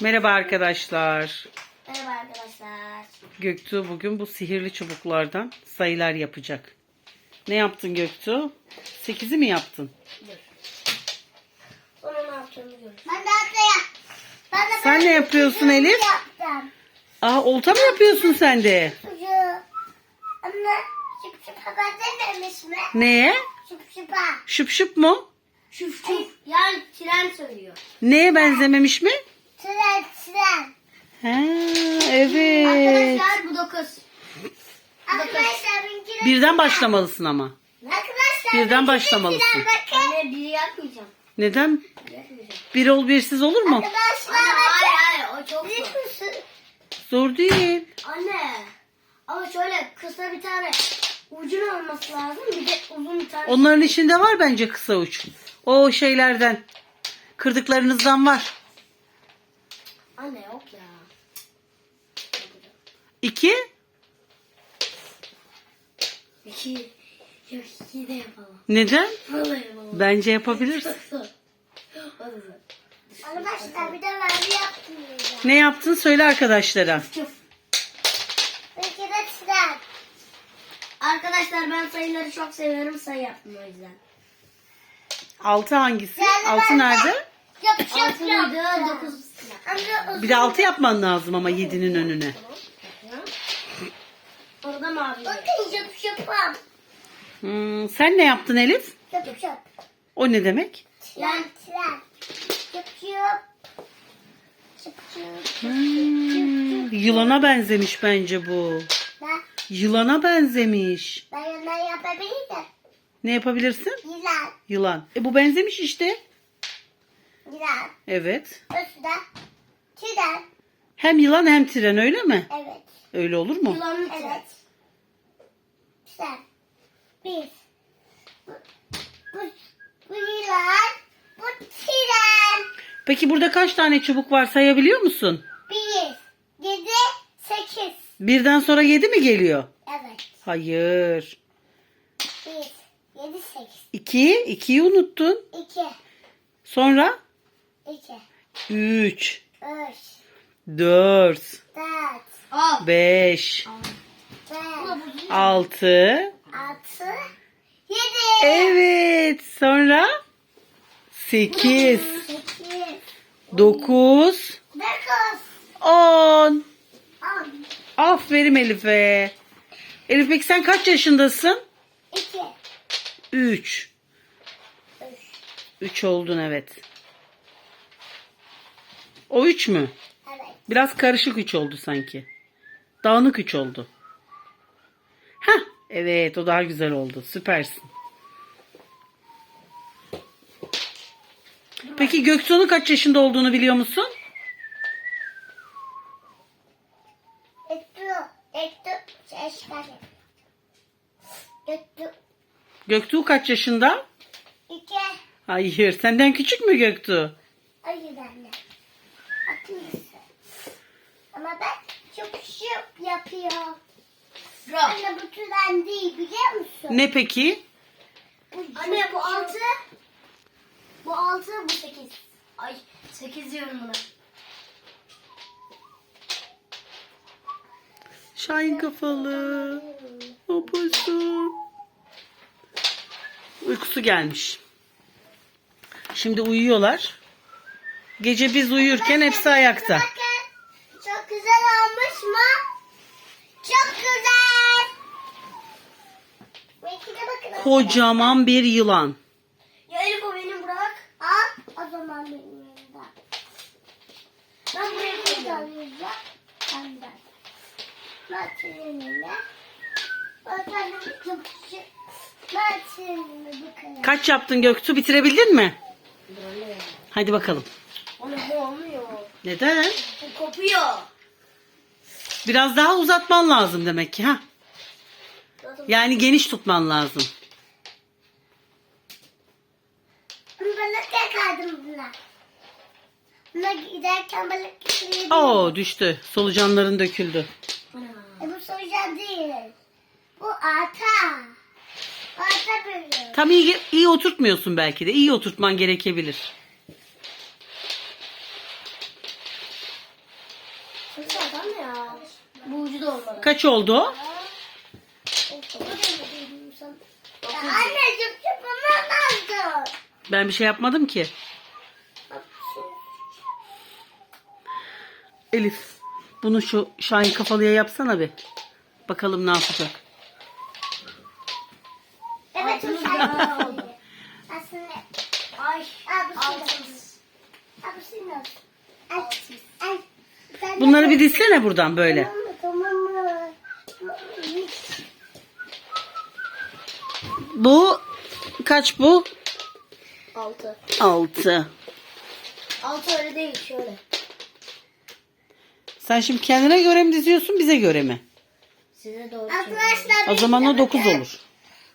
Merhaba arkadaşlar. Merhaba arkadaşlar. Göktuğ bugün bu sihirli çubuklardan sayılar yapacak. Ne yaptın Göktuğ? 8'i mi yaptın? Sonra ne yapacağımı görürüz. Ben de ataya. Ben de Sen ne yapıyorsun Elif? yaptım. Aa olta mı yapıyorsun sen de? Çocuğu. Anne şıp şıpa benzememiş mi? Neye? Şıp şıpa. Şıp şıp mu? Şuf şuf. Yani tren söylüyor. Neye benzememiş mi? Ha, evet. Arkadaşlar bu dokuz. Arkadaşlar benimki de Birden başlamalısın ama. Arkadaşlar Birden başlamalısın. Bakın. Anne biri yapmayacağım. Neden? Biri yapmayacağım. Bir ol birsiz olur mu? Arkadaşlar Anne bakın. hayır hayır o çok zor. Zor değil. Anne. Ama şöyle kısa bir tane ucun olması lazım. Bir de uzun bir tane. Onların içinde var bence kısa uç. O şeylerden. Kırdıklarınızdan var. Anne yok ya. İki. İki. Yok iki de yapalım. Neden? Vallahi yapalım. Bence yapabilirsin. Arkadaşlar bir de ben yapmayacağım. Ne yaptın söyle arkadaşlara. Benimki de tren. Arkadaşlar ben sayıları çok seviyorum. Sayı yaptım o yüzden. Altı hangisi? Yani Altı ben nerede? Yap yap Altı mıydı? yaptım. Dokuz. Bir de altı yapman lazım ama yedinin önüne. Orada mavi. Bakın yap yapam. Hmm, sen ne yaptın Elif? Yap yap. O ne demek? Tren tren. Yap yap. Hmm, yılana benzemiş bence bu. Ben, Yılana benzemiş. ben yandan yapabilirim. Ne yapabilirsin? Yılan. Yılan. E bu benzemiş işte. Yılan. Evet. Üstte. Tren. Hem yılan hem tren öyle mi? Evet. Öyle olur mu? Yılanın Evet. Bu, bu, bu yılan. Bu tren. Peki burada kaç tane çubuk var sayabiliyor musun? Bir. Yedi. Sekiz. Birden sonra yedi mi geliyor? Evet. Hayır. Bir. Yedi sekiz. İki. İkiyi unuttun. İki. Sonra İki. üç, Üç. Dört. Al. beş, Beş. altı. Altı. Yedi. Evet. Sonra sekiz, Sekiz. dokuz, Dokuz. on. On. Aferin Elif'e. Elif peki sen kaç yaşındasın? İki. Üç. Üç. Üç oldun evet. O üç mü? Biraz karışık üç oldu sanki. Dağınık üç oldu. Heh, evet o daha güzel oldu. Süpersin. Peki Göktuğ'un kaç yaşında olduğunu biliyor musun? Göktuğ kaç yaşında? İki. Hayır, senden küçük mü Göktuğ? Hayır anne. Akıllısı. Ama ben çok şıp yapıyor. Anne bu tren değil biliyor musun? Ne peki? Bu Anne bu şıp. altı. Bu altı bu sekiz. Ay sekiz diyorum buna. Şahin kafalı. Babası. Uykusu gelmiş. Şimdi uyuyorlar. Gece biz uyurken hepsi ayakta. Bakın. Çok güzel de. Kocaman bir yılan. Ya Elif o benim bırak. Al o zaman benim yanımda. Ben buraya koyacağım. Bakalım çok şık. Materyalini bakalım. Kaç yaptın Göktuğ? Bitirebildin mi? Hadi bakalım. Onu bu olmuyor. Neden? Bu kopuyor. Biraz daha uzatman lazım demek ki ha. Yani geniş tutman lazım. Balık yakardım buna. Buna giderken balık getiriyordum. Oo düştü. Solucanların döküldü. E bu soyacağım değil. Bu ata. Ata böyle. Tam iyi, iyi oturtmuyorsun belki de. İyi oturtman gerekebilir. Ya. Bu ucu da olmadı. Kaç oldu o? Anne çıp çıpımı lazım. Ben bir şey yapmadım ki. Elif bunu şu Şahin kafalıya yapsana bir. Bakalım ne yapacak. Evet o Aa, oldu. Aslında. Ay. Altız. Abi sen al. Ay. Ay. Sen Bunları bir dizsene buradan böyle. Bu kaç bu? Altı. 6. Altı öyle değil şöyle. Sen şimdi kendine göre mi diziyorsun bize göre mi? Size doğru Arkadaşlar O zaman o 9 olur.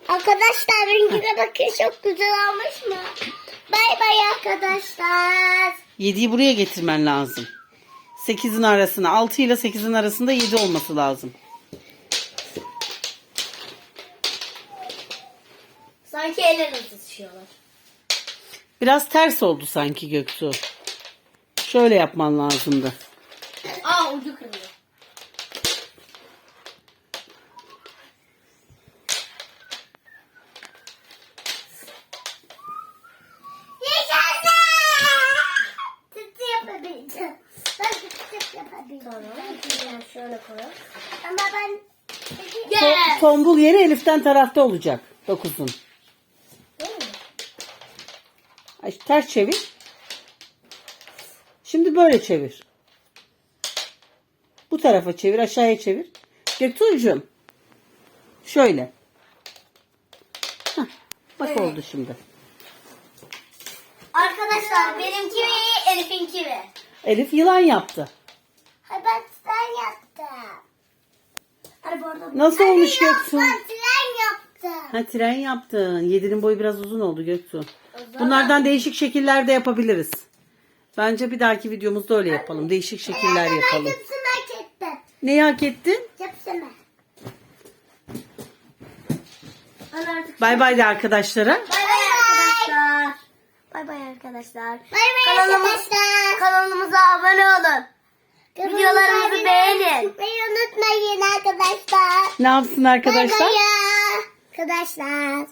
Arkadaşlar rengine bakın çok güzel olmuş mu? Bay bay arkadaşlar. 7'yi buraya getirmen lazım. 8'in arasına 6 ile 8'in arasında 7 olması lazım. Sanki ellerine tutuşuyorlar. Biraz ters oldu sanki Göksu. Şöyle yapman lazımdı. Aa ucu kırıldı. Şöyle koyalım. Ama ben To- tombul yeri Elif'ten tarafta olacak. 9'un. Değil mi? Ay, Ters çevir. Şimdi böyle çevir. Bu tarafa çevir, aşağıya çevir. Göktuğcuğum. Şöyle. Hah, bak oldu şimdi. Arkadaşlar benimki mi Elif'inki mi? Elif yılan yaptı. Ay ben tren yaptım. Bu arada Nasıl olmuş? Ben tren yaptım. Ha tren yaptın. Yedinin boyu biraz uzun oldu Göktuğ. Bunlardan değişik şekiller de yapabiliriz. Bence bir dahaki videomuzda öyle yapalım. Değişik şekiller Ben yapalım. hepsini hak ettim. Neyi hak ettin? Hepsini. ben artık Bay bay de arkadaşlara. Bay bay arkadaşlar. Bay bay arkadaşlar. Bay bay Kanalımız- arkadaşlar. Kanalımıza abone olun. Videolarımızı beğenin. Beni unutmayın arkadaşlar. Ne yapsın Bay arkadaşlar? bay ya. Arkadaşlar.